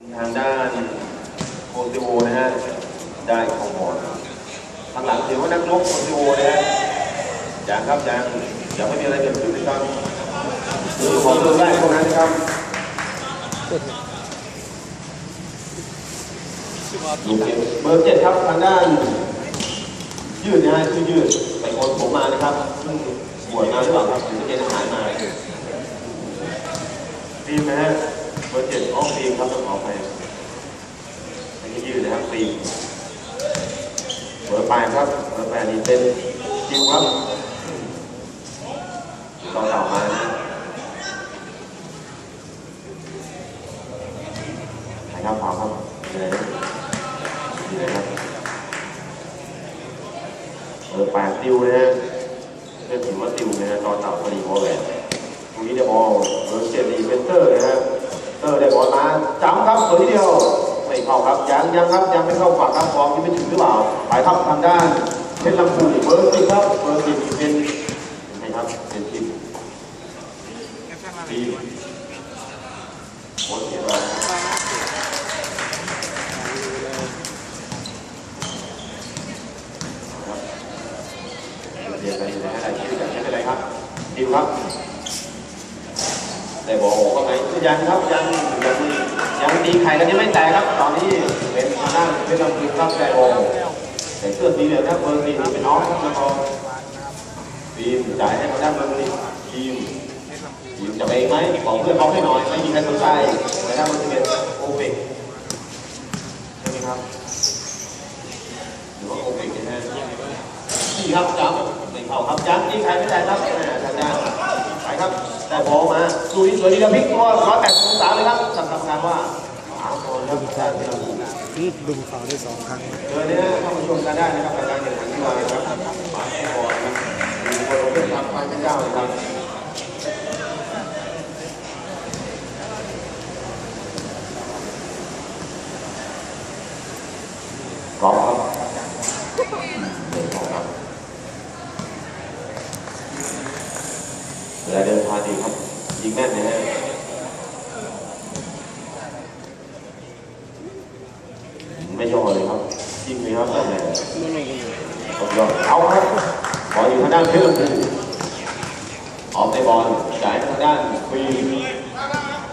ทางด้านโคซิโอนะฮะได้ของบอลทางหลังถือว่านักลบโคซิโอนะฮะยังครับยังยังไม่มีอะไรเกิดขึ้นนะครับคือของตัวได้เท่านั้นนะครับลูกเกมเบอร์เจ็ดครับทางด้านยืดนะฮะชื่อยืดไปโอนผมมานะครับเพิ่งบวชมาหรือเปล่าครับหรือเกณฑ์ทหารมาฟิล์มฮะ อร์เจ็ดอ้อมฟิล์มครับต้องขออภัยอันนี้ยืดนะครับฟิล์มเบอร์แปดครับเบอร์แปดนี่เป็นจิวครับต่อต่อมานะใครครับขวาครับอยู่ไหนนะอยู่ไหนครับเออแปดติวนะฮะเรียกถือว่าติวนะฮะตอเต่าพอดีพอแหวนตรงนี้เดี๋ยวบอลเบอร์เจ็ดดีเป็นเตอร์นะฮะ อร์ได้บอลมาจ้ำครับตัวทีเดียวไม่เข้าครับยังยังครับยังไม่เข้าฝักครับฟอร์มยังไม่ถึงหรือเปล่าไปครับทางด้านเพชรลำพูนเบอร์สิบครับเบอร์สิบเป็นเป็นไงครับเป็นทีมทีมโคตรเสียดายนะครับครับเรียนไปอยู่ในอะไรชื่อกันไม่เป็นไรครับดิวครับแต่บอกว่าไงยังครับ ตีไข่กันยังไม่แตกครับ ตอนนี้เป็นทางด้านเป็นลำพูนครับแต่บอกแต่เสื้อสีเหลืองนะเบอร์สี่เป็นน้องครับแล้วก็ทีมจ่ายให้ทางด้านเบอร์สี่ทีมทีมจะไปไหมบอกเพื่อนบอกให้หน่อยไม่มีใครสนใจแต่ด้านเบอร์สิบเอ็ดโอเปกใช่ไหมครับหรือว่าโอเปกนะฮะนี่ครับจับไม่เข้าครับยังตีไข่ไม่ได้ครับแม่ทางด้านไปครับได้บอลมาดูนี่สวยดีนะพลิกตัวร้อยแปดสิบองศาเลยครับทำทำงานว่า หาบอลครับได้ไม่ต้องดึงเขาได้สองครั้งเจอเนี่ยเข้ามาชมกันได้นะครับรายการแข่งขันที่มาครับหมาแข่บอลครับมีคนลงเป็นทำไฟพระเจ้าเลยครับกอล์ฟครับเดินทางครับเวลาเดินทาดีครับยิงแม่นนะฮะไม่ย่อเลยครับยิงเลยครับนั่นแหละผมยอมเอาครับบอลอยู่ทางด้านเพชรลำพูออกในบอลจ่ายทางด้านฟรี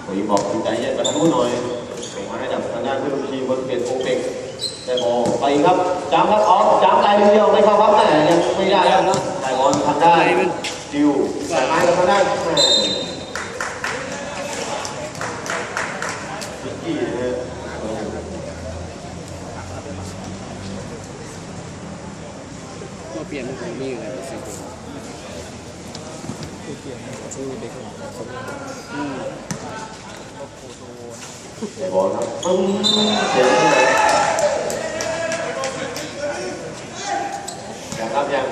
ฟรีบอกคุณใจเย็นไปทางนู้นหน่อยส่งมาให้กับทางด้านเพชรลำพูบนเปลี่ยนโอเปกได้บอลไปครับจามครับออกจามไกลเดียวไม่เข้าครับแม่ยังไม่ได้ครับได้บอลทางด้านจิวสายไม้กับทางด้านแม่ ที่ก็เปลี่ยนของนี่เลยสิเปลี่ยนชื่อเด็กหลังเขาอืมเดี๋ยวบอลครับปึ้งเดี๋ยวที่ไหนยังครับยัง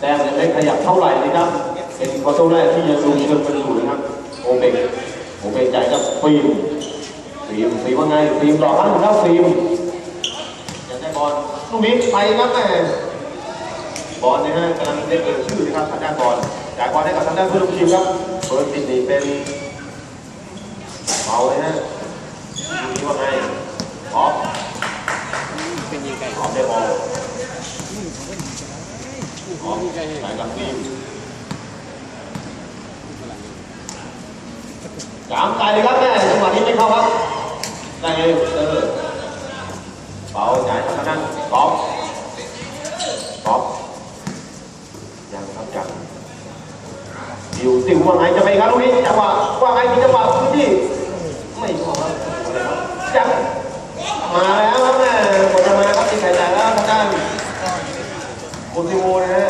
แต้มยังไม่ขยับเท่าไหร่นะครับ เป็นควอเตอร์แรกที่ยังดูเชิงเป็นอยู่นะครับโอเปกโอเปกใจกับฟิล์มฟิล์มฟิล์มว่าไงฟิล์มรอครั้งหนึ่งแล้วฟิล์มยังได้บอลลูกนี้ไปครับแม่บอลนะฮะกำลังได้เปิดชื่อนะครับทางด้านบอลจ่ายบอลให้กับทางด้านผู้ลงทีมครับเปิดติดนี่เป็นเบาเลยฮะดูนี้ว่าไงออฟเป็นยิงไก่ออฟได้บอลออฟจ่ายกับฟิล์ม จามตายเลยครับแม่จังหวะนี้ไม่เข้าครับได้เลยเออเบาจ่ายทางด้านกอล์ฟกอล์ฟยังครับยังดิวดิวว่าไงจะไปครับลูกนี้จังหวะว่าไงมีจังหวะพื้นที่ไม่พอครับจังมาแล้วครับแม่กดจะมาครับที่ไข่จ่ายแล้วทางด้านโคซิโวนะฮะ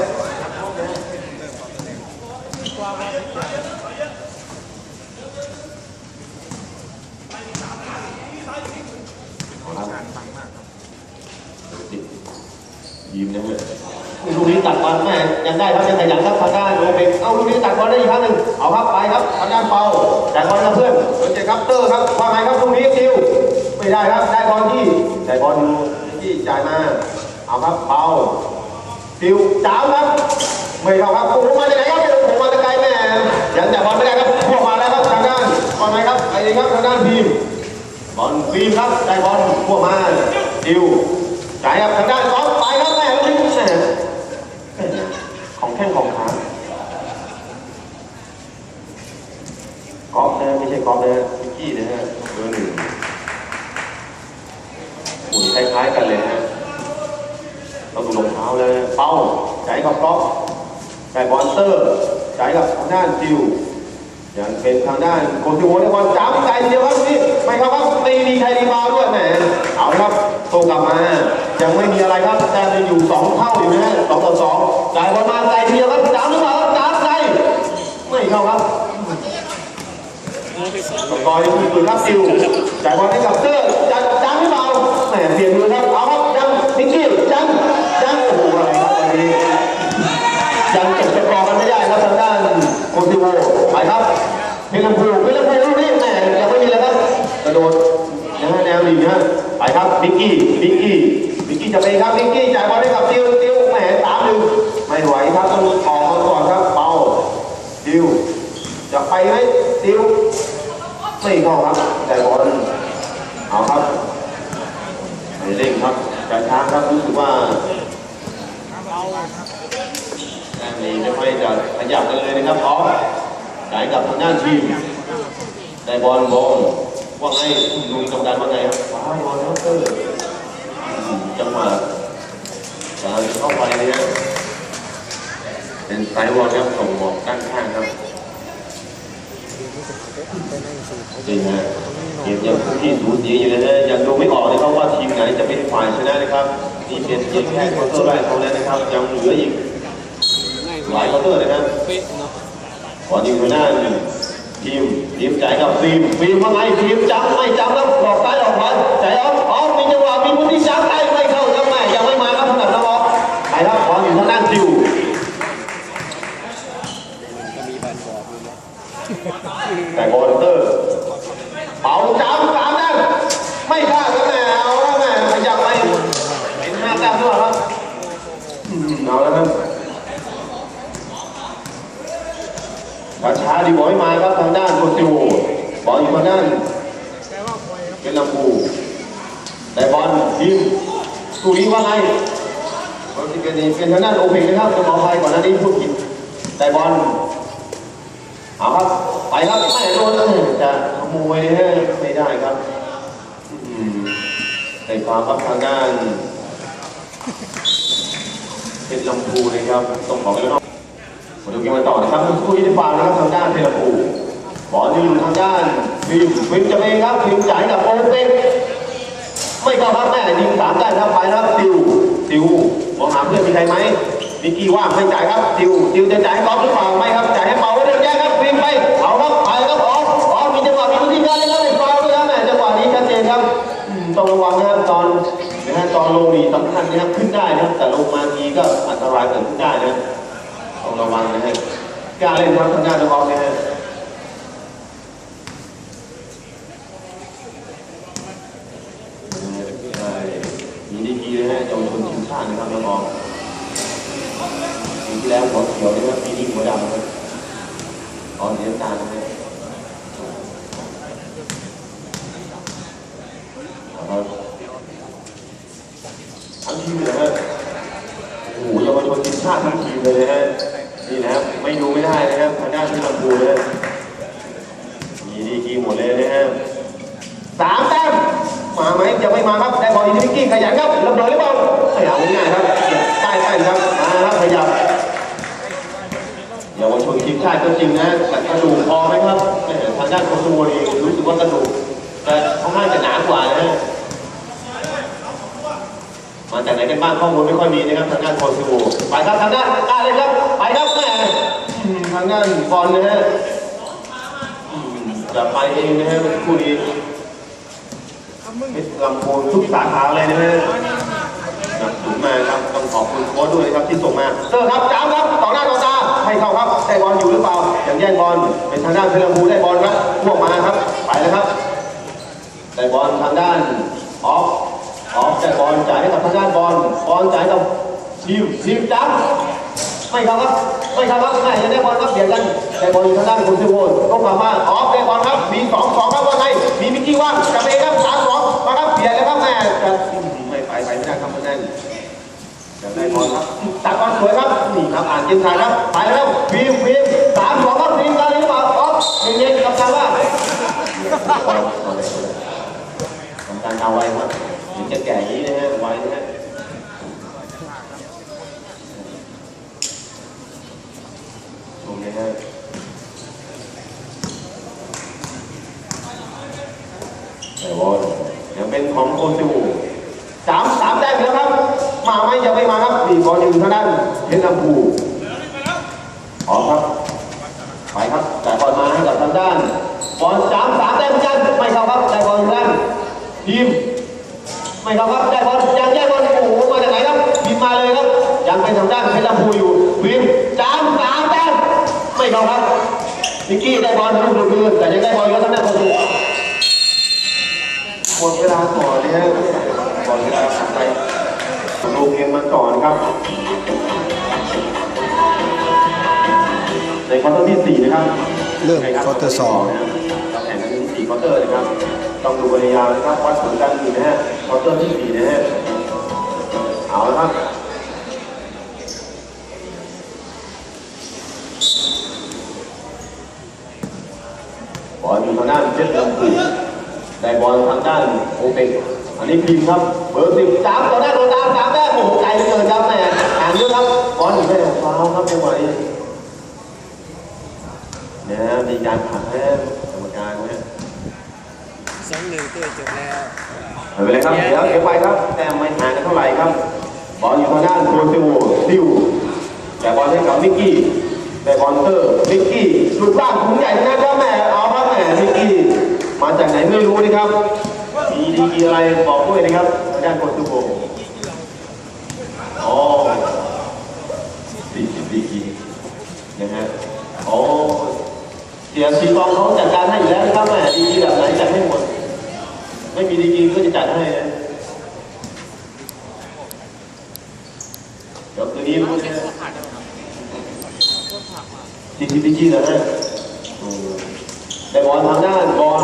ยิ้มนะฮะลูกนี้ตัดบอลแม่ยังได้ครับยังขยันครับทางด้านโรเบกเอาลูกนี้ตัดบอลได้อีกครั้งหนึ่งเอาครับไปครับทางด้านเปาแต่บอลกับเพื่อนสนใจครับเตอร์ครับว่าไงครับลูกนี้คิวไม่ได้ครับได้บอลที่ได้บอลที่จ่ายมาเอาครับเปาคิวจ้าวครับไม่เข้าครับโอ้โหมาจากไหนครับโอ้โหมาจากไกลแม่ยังแต่บอลไม่ได้ครับพวกมาแล้วครับทางด้านว่าไงครับไปเองครับทางด้านพีม บอลฟิล์มครับ ได้บอลพวกมาดิวจ่ายครับทางด้านกอล์ฟไปครับแม่ลูกนี้แม่ของแข้งของขากอล์ฟนะไม่ใช่กอล์ฟนะพิกกี้นะฮะเบอร์หนึ่งหุ่นคล้ายๆกันเลยนะฮะเราดูรองเท้าเลยเป้าจ่ายกับกอล์ฟแต่บอลเตอร์จ่ายกับทางด้านดิวยังเป็นทางด้านโคซิโวในบอลจ้ำใจเดียวครับนี่ ไม่ครับครับไม่มีใครรีบาวด้วยแหมเอาครับโตกลับมายังไม่มีอะไรครับแต่จะอยู่สองเท่าอยู่นะฮะสองต่อสองจ่ายบอลมาใจเดียวครับจ้ำหรือเปล่าครับจ้ำใจไม่เข้าครับโอ้ไปสองสกอร์ยังมีปืนครับซิวจ่ายบอลให้กับเตอร์จัดจ้ำหรือเปล่าแหมเปลี่ยนมือครับเอาครับยังนิกกี้จังจังโอ้โหอะไรครับวันนี้ ยังเก็บสกอร์กันไม่ได้ครับทางด้านโคซิโวไปครับเพลัมพูเพลัมพูลูกนี้แหมยังไม่มีเลยครับกระโดดนะฮะแนวหนีนะฮะไปครับบิกกี้บิกกี้บิกกี้จะไปครับบิกกี้จ่ายบอลให้กับติวติวแหมสามหนึ่งไม่ไหวครับต้องออกมาก่อนครับเบาติวจะไปไหมติวไม่เข้าครับแต่บอลเอาครับไม่เร่งครับการช้างครับรู้สึกว่า แต้มนี้ไม่ค่อยจะขยับกันเลยนะครับออฟจ่ายกับทางด้านทีมได้บอลบอลว่าไงดูกรรมการว่าไงครับว้าวบอลครับเตอร์อืมจังหวะกำลังจะเข้าไปเลยนะเป็นไซด์บอลค รงบอลด้านข้างครับจริงฮะเกมยังที่สูสีอยู่เลยนะยังดูไม่ออกนะครับว่าทีมไหนจะเป็นฝ่ายชนะนะครับนี่เป็นเพียงแค่ควอเตอร์แรกเท่านั้นนะครับยังเหลืออีกหลายควอเตอร์เลยนะเป๊ะเนาะขอยิงไปหน้าทีมทีมใจกับฟิล์มฟิล์มว่าไงฟิมจับไม่จับแล้วหลอกซ้ายหลอกขวาจ่ายออฟออฟมีจังหวะมีพื้นที่จับได้ไม่เข้าครับแม่ยังไม่มาครับสำหรับน้องออฟไปครับบออยู่ทางด้านซิว ก็มีแบนบอกอยู่นะ แต่บอลเตอร์เป่าจับสามด้านไม่พลาดครับแม่เอาแล้วแม่ขยับไปเป็นห้าแต้มด้วยครับอืมเอาแล้วครับช้าๆดีบอลไม่มาครับทางด้านโคซิโวบอลอยู่ทางด้านเป็นลำพูได้บอลยิงตูนี้ว่าไงบอลที่เป็นเป็นทางด้านโอเพนนะครับจะขออภัยก่อนหน้านี้พูดผิดได้บอลเอาครับ ไปครับไม่โดนจะขโมยไม่ได้ครับอืมได้ความครับทางด้านเป็นลำพูนะครับต้องขอไปแล้วเนาะมาดูเกมกันต่อนะครับคู่ที่ได้ฟาวนะครับทางด้านเป็นลำพูบอลยู่ทางด้านฟิล์มฟิล์มจะเองครับฟิล์มจ่ายกับโอเปนไม่เข้าครับแม่ยิงสามได้ครับไปครับติวติวมองหาเพื่อนมีใครไหมนิกกี้ว่างไม่จ่ายครับติวติวจะจ่ายให้กอล์ฟหรือเปล่า ลงนี่สำคัญนะครับขึ้นได้นะครับ แต่ลงมาทีก็อันตรายเกิดขึ้นได้นะต้องระวังนะฮะกล้าเล่นครับทางด้านน้องออฟนะฮะใช่มีดีกรีเลยฮะเยาวชนทีมชาตินะครับน้องปีที่แล้วหัวเขียวนะครับปีนี้หัวดำนะครับตอนเลี้ยงตานะฮะครับทั้งทีมเลยนะฮะโอ้โห เยาวชนทีมชาติทั้งทีมเลยนะฮะนี่นะครับไม่ดูไม่ได้นะครับทางด้านที่ลำพูนนะมีดีกีหมดเลยนะฮะสามแต้มมาไหมยังไม่มาครับได้บอลอินทิกี้ขยันครับระเบิดหรือเปล่าไม่เอาง่ายครับใต้ใต้ครับมาครับขยับเยาวชนทีมชาติก็จริงนะแต่กระดูกพอไหมครับแหม่ทางด้านโคสโวนี่รู้สึกว่ากระดูกแต่ค่อนข้างจะหนากว่านะฮะ มาจากไหนกันบ้างข้อมูลไม่ค่อยมีนะครับทางด้านโคสโวไปครับทางด้านกล้าเลยครับไปครับแม่ทางด้านบอลนะฮะจะไปเองนะฮะคู่นี้เพชรลำโพูนทุกสาขาเลยนะฮะหนักสูงมากครับต้องขอบคุณโค้ชด้วยนะครับที่ส่งมาเซอร์ครับจ้ามครับต่อหน้าต่อตาให้เข้าครับได้บอลอยู่หรือเปล่าอยังแย่งบอลเป็นทางด้านเพชรลำพูได้บอลครับพวกมาครับไปแล้วครับได้บอลทางด้านออฟออฟ ได้บอลจ่ายให้กับทางด้านบอลบอลจ่ายกับดิวดิวจับไม่ครับครับไม่ครับครับไม่ยัได้บอลครับเสียกันได้บอลอยู่ทางด้านคุซิโวนต้องมาบ้านออฟได้บอลครับมีสองสองครับว่าไงมีมิกกี้ว่างจับเองครับสามสองมาครับเสียแล้วครับแม่จัไม่ไปไปไม่ได้ครับมันแน่นจับได้บอลครับตัดบอลสวยครับนี่ครับอ่านเกมทางครับไปแล้วฟิล์มฟิล์มสามสองครับฟิล์มการหรือเปล่าออฟเย็นๆกับทาวว่าของการเอาไว้ครับ จะแก่นี้นะฮะไว้นะฮะตรงนี้ฮะแต่บอลยังเป็นของโคจูสามสามแต้มแล้วครับ มาไหมยังไม่มาครับนี่บอลอยู่ทางด้านเพชรลำพู นิกกี้ได้บอลลูกดูดมือแต่ยังได้บอลอยู่ทางด้านประตูหมดเวลาก่อนนะฮะก่อนเวลาผ่านไปลูกเกมมาก่อนครับในควอเตอร์ที่สี่นะครับเริ่มควอเตอร์สองนะครับเราแข่งกันสี่ควอเตอร์นะครับต้องดูบริยาวนะครับวัดผลกันอยู่นะฮะควอเตอร์ที่สี่นะฮะเอาละครับ บ อลอยู่ทางด้านเพชรลำพูได้บอลทางด้านโอเปกอันนี้พิมพ์ครับ เบอร์สิบสามต่อหน้าตัวตามสามแต้มโอ้โหไกลเหลือเกินครับแม่ห่างเยอะครับบอลอยู่ได้ฟาวล์ครับจังหวะนี้นะฮะมีการผลักให้กรรมการนะฮะสองหนึ่งตัวจบแล้วไม่เป็นไรครับ เดี๋ยวเก็บไว้ครับ แต่ไม่ห่างกันเท่าไหร่ครับ บอลอยู่ทางด้านโคซิโวซิวแต่บอลให้กับมิกกี้แต่บอลเตอร์มิกกี้ลูกบ้านถุงใหญ่นะครับแม่เอา แม่พิกกี้มาจากไหนไม่รู้นะครับมีดีกีอะไรบอกด้วยนะครับทางด้านโคซิโวอ๋อสี่สิบดีกีนะฮะอ๋อเสียชีกองเขาจัดการให้อยู่แล้วนะครับแม่ดีกีแบบไหนจัดให้หมด ไม่มีดีกีก็จะจัดให้นะเดี๋ยวคืนนี้รู้ใช่ไหมดีกีดีกีนะฮะอืม แต่บอลทางด้านบอล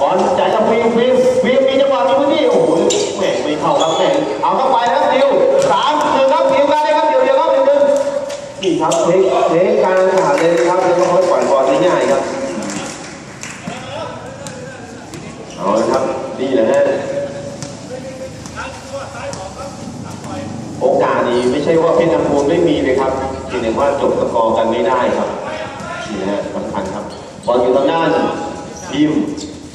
บอลจ่ายกับฟิล์มฟิล์มฟิล์มมีจังหวะมีพื้นที่โอ้โหแหม่ไม่เข้าครับแหม่เอาเข้าไปครับดิวสามหนึ่งครับดิวกันเลยครับเดี๋ยวเดียวครับหนึ่งหนึ่งนี่ครับเทคเทคการขาดเลยครับแล้วก็ค่อยปล่อยบอลได้ง่ายครับเอาละครับนี่แหละฮะโอกาสนี้ไม่ใช่ว่าเพชรน้ำพูนไม่มีเลยครับเพียงแต่ว่าจบสกอร์กันไม่ได้ครับนี่นะฮะสำคัญครั บอลอยู่ทางด้านทีม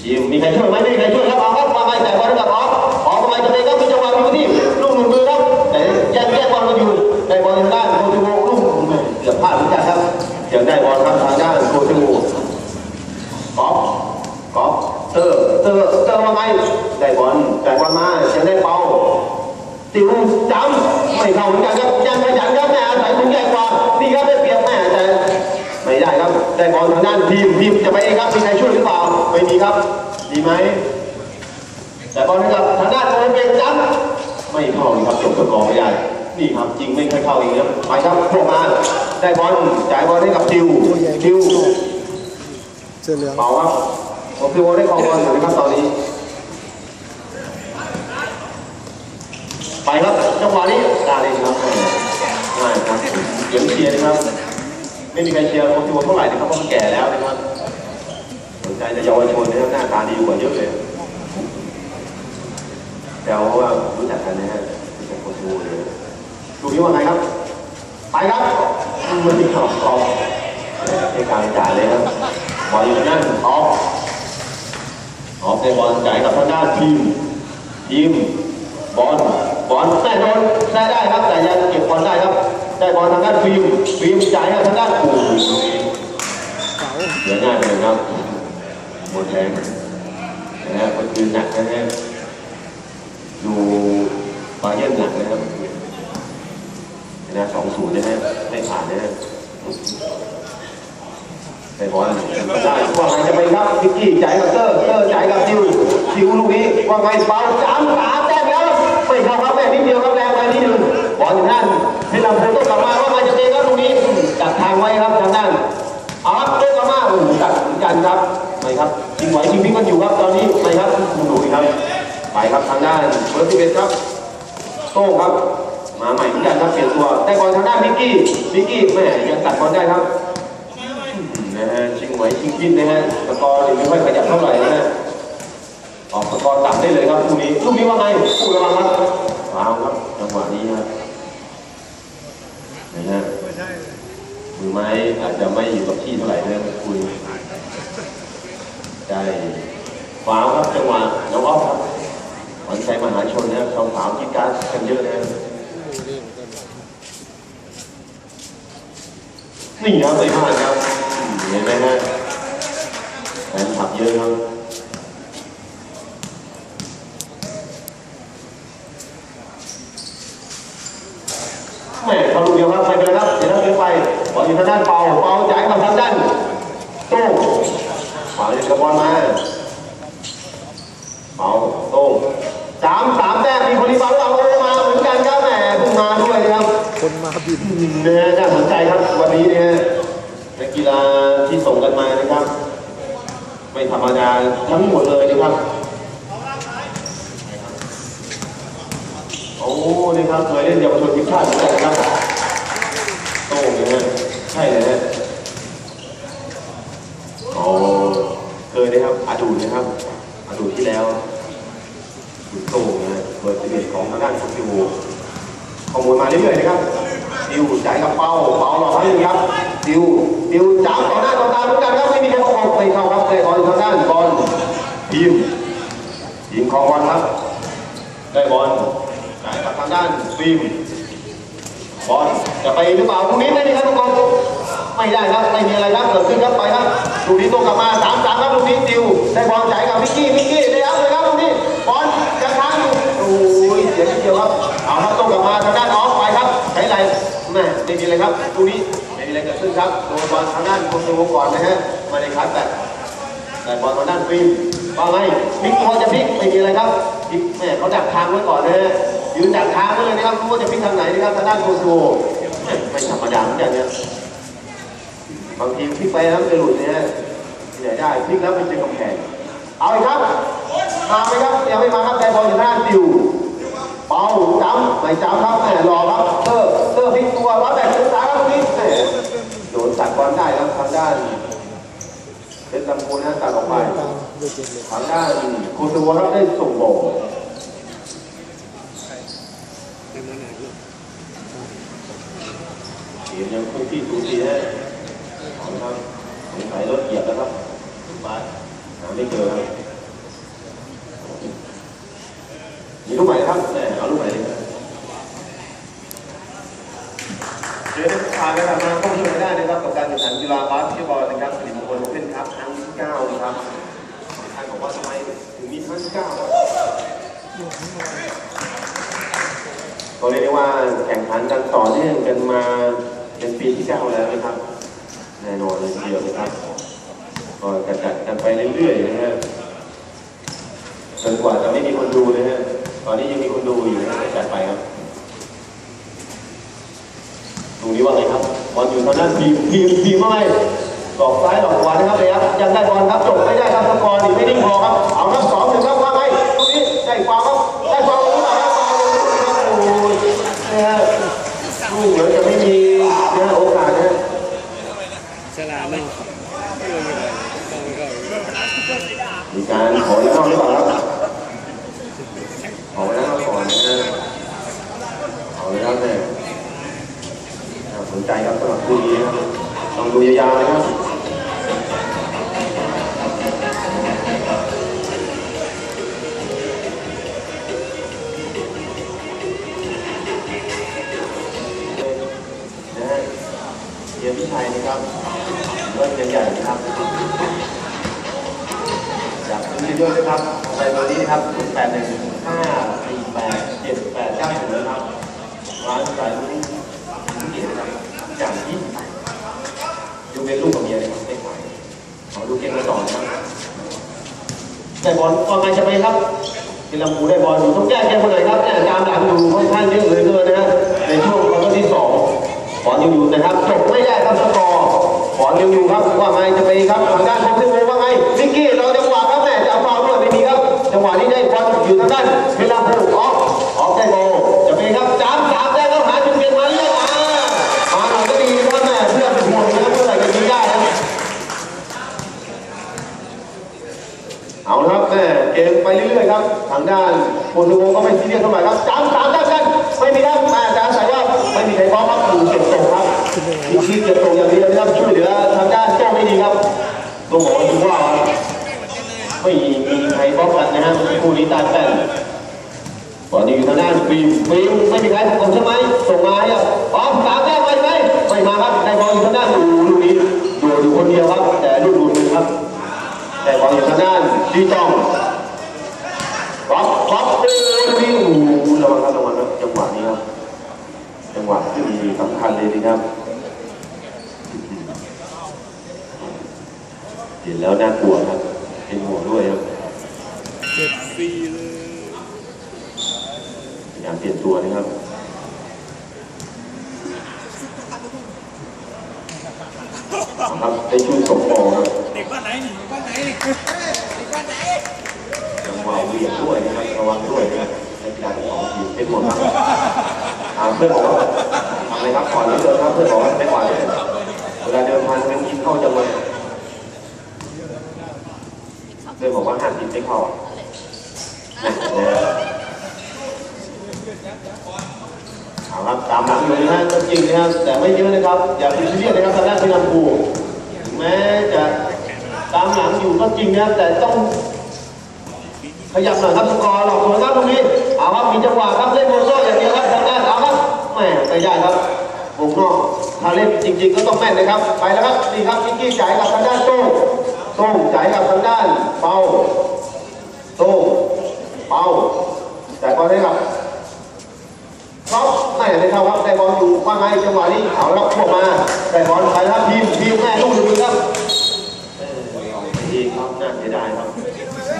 ทีมมีใครช่วยไหมไม่มีใครช่วยครับเอาครับมาไม่แต่บอลกับออฟออกมาจะเป็นครับมีจังหวะมีพื้นที่ลูกหนึ่งมือครับแต่แยกแยกบอลมาอยู่ได้บอลทางด้านโคชูโวลูกเกือบพลาดเหมือนกันครับเดี๋ยวได้บอลครับทางด้านโคชูโวกอล์ฟกอล์ฟเตอร์เตอร์เตอร์ว่าไงได้บอลได้บอลมาจะได้เป้าติวจำไม่เข้าเหมือนกันครับยังขยันครับแม่อาศัยคุณใหญ่กว่านี่ครับได้เปรียบแม่แต่ไม่ ได้ครับได้บอลทางด้านทีมทีมจะไปเองครับมีใครช่วยหรือเปล่าไม่มีครับดีไหมแต่บอลให้กับทางด้านโอลิมปิกจำไม่เข้าเลยครับจบสกอร์ไม่ได้นี่ครับจริงไม่ค่อยเข้าเองครับไปครับพวกมาได้บอลจ่ายบอลให้กับติวติวเสื้อเหลืองเปล่าครับผมคือว่าได้ของบอลอยู่นะครับตอนนี้ไปครับจังหวะนี้ได้เลยครับง่ายครับเสียงเชียร์นะครับ ไม่มีใครเชียร์ผมคือว่าเท่าไหร่นะครับเพราะมันแก่แล้วนะครับสนใจแต่เยาวชนนะครับหน้าตาดีกว่าเยอะเลยแต่ว่ารู้จักกันนะฮะรู้จักโคชูเลยดูนี้ว่าไงครับ ไปครับมันมีข่าวออกในการจ่ายเลยครับบอลอยู่นั่นออฟออฟในบอลจ่ายกับทางด้านทีมทีมบอลบอลแม่โดนแม่ได้ครับแต่ยังเก็บบอลได้ครับ ได้บอลทางด้านฟิล์มฟิล์มจ่ายให้ทางด้านปู่เก๋เดี๋ยวง่ายเลยครับหมดแรงนะฮะมันคือหนักนะฮะดูบาเยิร์นหนักนะครับนะสองศูนย์นะฮะไม่ผ่านนะฮะไปบอลได้ว่าไงจะไปครับพิกกี้จ่ายกับเตอร์เตอร์จ่ายกับซิวซิวลูกนี้ว่าไงเบาสามสามแต้มแล้วไม่เข้าครับแม่นิดเดียวครับแรงไปนิดนึงบอลอยู่นั่นให้ลำพูนต้อง ครับไม่ครับชิงไหวชิงพลิกกันอยู่ครับตอนนี้ไม่ครับดูดูครับ ไปครับทางด้านเบอร์สิบเอ็ดครับ โต้ครับ มาใหม่เหมือนกันครับเปลี่ยนตัวได้บอลทางด้านมิกกี้มิกกี้แม่ยังตัดบอลได้ครับนะฮะชิงไหวชิงกินนะฮะสกอร์ยังไม่ค่อยขยับเท่าไหร่นะฮะออกสกอร์ต่ำได้เลยครับลูกนี้ลูกนี้ว่าไงผู้ระวังครับฟาวครับจังหวะนี้ครับนะฮะมือไม้อาจจะไม่อยู่กับที่เท่าไหร่นะคุย ได้ฟาวครับจังหวะน้องอ๊อฟครับขวัญใจมหาชนนะครับชาวสาวกินการกันเยอะนะนี่ครับไปผ่านครับเห็นไหมฮะแฟนคลับเยอะครับแม่เขาลูกเดียวครับไม่เป็นไรครับเดี๋ยวเราไปบอลอยู่ทางด้านเปาเปาจ่ายมาทางด้านโต้ งขวาเลยกระบอลมาเปาโต้งสามสามแต้มมีคนที่เปาเรามาเหมือนกันครับแหมเพิ่งมาด้วยนะครับคนมาบินนะฮะน่าสนใจครับวันนี้นะฮะนักกีฬาที่ส่งกันมานะครับ ไม่ธรรมดาทั้งหมดเลยนะครับโอ้นี่ครับเคยเล่นเยาวชนทีมชาติเหมือนกันครับ แม่ไม่มีอะไรครับลูกนี้ไม่มีอะไรเกิดขึ้นครับโดนบอลทางด้านคนตัวก่อนนะฮะไม่ได้คัดแบบแต่บอลทางด้านฟิล์มว่าไงพลิกตัวจะพลิกไม่มีอะไรครับพลิกแม่เขาดักทางไว้ก่อนนะฮะยืนดักทางไว้เลยนะครับรู้ว่าจะพลิกทางไหนนะครับทางด้านโคซูไม่ธรรมดาเหมือนกันเนี่ยบางทีพลิกไปแล้วจะหลุดนะฮะเสียได้พลิกแล้วมันจะกำแพงเอาอีกครับมาไหมครับยังไม่มาครับแต่บอลอยู่หน้าดิว เป่าจำไม่จ้ำครับแม่รอครับเตอร์เตอร์พลิกตัวรับแบบศึกษาครับตรงนี้แม่โดนตัดบอลได้ครับทางด้านเป็นลำพูนนะตัดออกไปทางด้านโคซูโวรับได้ส่งบกแต่มันหนักอยู่เสียยังคงที่สูสีนะเอาละครับสงสัยรถเหยียบแล้วครับบาหาไม่เจอครับมีลูกใหม่ครับแหมเอาลูกใหม่เลยครับเจอได้ผู้ชาย นะครับมาต้องช่วยได้นะครับกับการแข่งขันกีฬาบาสเกตบอลนะครับสิริมงคลโอเพ่นครับครั้งที่เก้านะครับท่านบอกว่าทำไมถึงมีครั้งที่เก้าก็เรียกได้ว่าแข่งขันกันต่อเนื่องกันมาเป็นปีที่เก้าแล้วนะครับ แน่นอนเลยทีเดียวนะครับก็กระจัดกันไปเรื่อยๆนะฮะจนกว่าจะไม่มีคนดูนะฮะตอนนี้ยังมีคนดูอยู่นะฮะจัดไปครับ ตรงนี้ว่าไงครับบอลอยู่ทางด้านทีมทีมทีมว่าไงหลอกซ้ายหลอกขวานะครับเลยครับยังได้บอลครับจบไม่ได้ครับสกอร์นี่ไม่ดิ้งพอครับเอาครับสองหนึ่งครับว่าไงตรงนี้ได้ฟาวครับได้ฟาวหรือเปล่าครับฟาวหรือเปล่าครับโอ้ยนะฮะลูกเหมือนจะไม่มีนะฮะโอกาสนะฮะ ฉลาดเนาะไม่รู้ยังไงต้องไปเข้า มีการขอแล้วหรือเปล่าครับขอแล้วก่อนนะฮะเอาเลยครับเนี่ยน่าสนใจครับสำหรับคู่นี้นะครับต้อง ดูยาวๆนะครับเทียมพี่ชัยนะครับเริ่มใหญ่ๆนะครับจากพื้นที่ด้วยนะครับในวันนี้นะครับ0 8 1 5 4 8 7 8 9 0นะครับร้านสายลุ้งผู้เกียรตินะครับจากที่ยก เว้นลูกกับเมียนะครับไม่ขายขอดูเกมกันต่อนะครับได้บอลก็ไงจะไปครับเป็นลำพูได้บอลอยู่ต้องแก้เกมคนไหนครับเนี่ยตามหลังอยู่ค่อนข้างเยอะเลยเกินนะฮะในช่วงควอเตอร์ที่สองบอลยังอยู่นะครับจบไม่ได้ครับสกอร์บอลยังอยู่ครับว่าไงจะไปครับทางด้านของซึ่งว่าไงนิกกี้เราจังหวะครับแม่จะเอาฟาวด้วยไม่มีครับจังหวะนี้ได้บอลอยู่ทางด้านเพลาพูออกออกได้บอลจะไปครับสามสามได้ครับ เอาละครับแม่เกมไปเรื่อยๆครับ ทางด้านโคซูโกก็ไม่ซีเรียสเท่าไหร่ครับจำสามด้านกันไม่มีครับแม่อาจารย์ใส่ว่าไม่มีใครพร้อมครับถูกเก็บตกครับมีชีเก็บตกอย่างเดียวนะครับช่วยเหลือทางด้านโจ้ไม่ดีครับต้องบอกว่าถือว่าไม่มีใครพร้อมกันนะฮะคู่นี้ตายแป้นตอนนี้อยู่ทางด้านฟิล์มฟิล์มไม่มีใครประกบใช่ไหมส่งมาให้ครับอ๋อสามแต้มไปไหมไม่มาครับในบอลอยู่ทางด้านอูลูกนี้โดดอยู่คนเดียวครับ แต่ลูกหลุดหนึ่งครับ แต่บอลอยู่ทางด้านดีจองรับรับโอ้ยนี่โอ้โหระวังครับระวังครับจังหวะนี้ครับ จั งหวะที่สำคัญเลยนะครับเห็นแล้วน่ากลัวครับเป็นห่วงด้วยครับเจ็ดสี่เลยพยายามเปลี่ยนตัวนะครับครับได้ช่วยสมปองครับเด็กบ้านไหนหนีบ้านไหนเด็กบ้านไหนจังหวะเหวี่ยงด้วยนะครับระวังด้วยนะครับในการของทีมเป็นห่วงครับาเพื่อนบอกว่าทำอะไรครับก่อนนี้เดินครับเพื่อนบอกว่าไม่ไหวเลยเวลาเดินพันเป็นกินเข้าจังเลยเพื่อนบอกว่าห้าสิบไม่เข้านะเอาครับตามหลังอยู่นะฮะจริงนะครับแต่ไม่เยอะนะครับ อย่าไปซีเรียสนะครับทางด้านพี่ลำพูถึงแม้จะตามหลังอยู่ก็จริงนะแต่ต้องขยับหน่อยครับสกอร์หลอกสวยครับตรงนี้เอาครับมีจังหวะครับเล่นวงนอกอย่างเดียวครับ แหมไม่ได้ครับวงนอกถ้าเล่นจริง ๆ ก็ต้องแม่นนะครับ ไปแล้วครับนี่ครับมิกกี้จ่ายกับทางด้านโต้งโต้งจ่ายกับทางด้านเปาโต้งเปาแต่ก็ได้ครับครับไม่ได้เท่าครับได้บอลอยู่ว่าไงจังหวะนี้เอาละครับพวกมาได้บอลไปแล้วทีมทีมแม่ลูกหนึ่งครับเออเอาไปเองครับน่าเสียดายครับ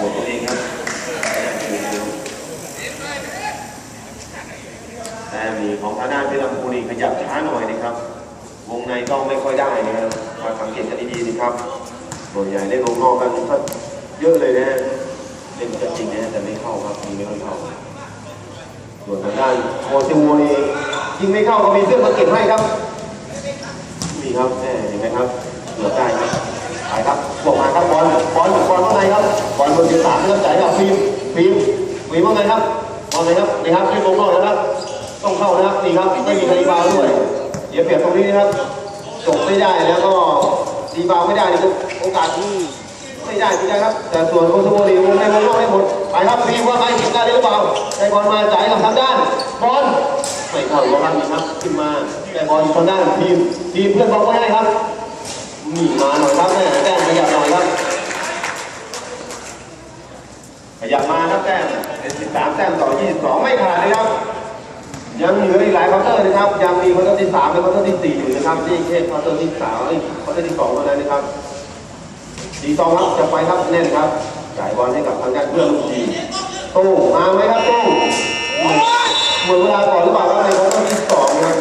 หมดตัวเองครับ แต่มีของทางด้านเพชรลำพูนี่ขยับช้าหน่อยนะครับ วงในก็ไม่ค่อยได้นะครับมาสังเกตกันดีๆนะครับส่วนใหญ่เล่นวงนอกกันก็เยอะเลยนะเล่นก็จริงนะแต่ไม่เข้าครับยิงไม่ค่อยเข้าส่วนทางด้านโคซิโมนี่ยิงไม่เข้าก็มีเสื้อมาเก็บให้ครับมีครับแหมเห็นไหมครับเหลือได้ครับไปครับบอกมาครับบอลบอลบอลว่าไงครับบอลบนที่สามนะครับจ่ายกับฟิล์มฟิล์มฟิล์มว่าไงครับบอลไงครับนี่ครับเล่นวงนอกนะครับ ต้องเข้านะครับนี่ครับไม่มีใครรีบาวด้วยเสียเปรียบตรงนี้นะครับจบไม่ได้แล้วก็รีบาวไม่ได้นี่ก็โอกาสที่ไม่ได้ไม่ได้ครับ แต่ส่วนโคโซโวนี่วงในวงนอกได้หมดไปครับฟิล์มว่าไงกินได้หรือเปล่าได้บอลมาจ่ายกับทางด้านบอลไม่เข้าก็รันนะครับขึ้นมาแต่บอลทางด้านทีมทีมเพื่อนบอลก็ให้ครับนี่มาหน่อยครับแม่แต้มขยับหน่อยครับขยับมาครับแต้มเป็น13แต้มต่อ22 ไม่ขาดเลยครับ ยังเหลืออีกหลายควอเตอร์นะครับ ยังมีควอเตอร์ที่สามและควอเตอร์ที่สี่อยู่นะครับนี่แค่ควอเตอร์ที่สามควอเตอร์ที่สองเท่านั้นนะครับสีตองครับจะไปครับแน่นครับจ่ายบอลให้กับทางด้านเพื่อนลูกทีตู้มาไหมครับตู้หมดเวลาก่อนหรือเปล่าครับในควอเตอร์ที่สองครับ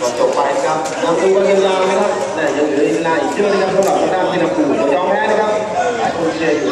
ก็จบไปครับยังมีก็นเวยาไนะครับแต่ยังเหลืออีกเวลาอีกเยอะนะครับสำหรับทางด้านเพื่อนลูกทียอมแพ้นะครับหลายคนเชียร์อยู่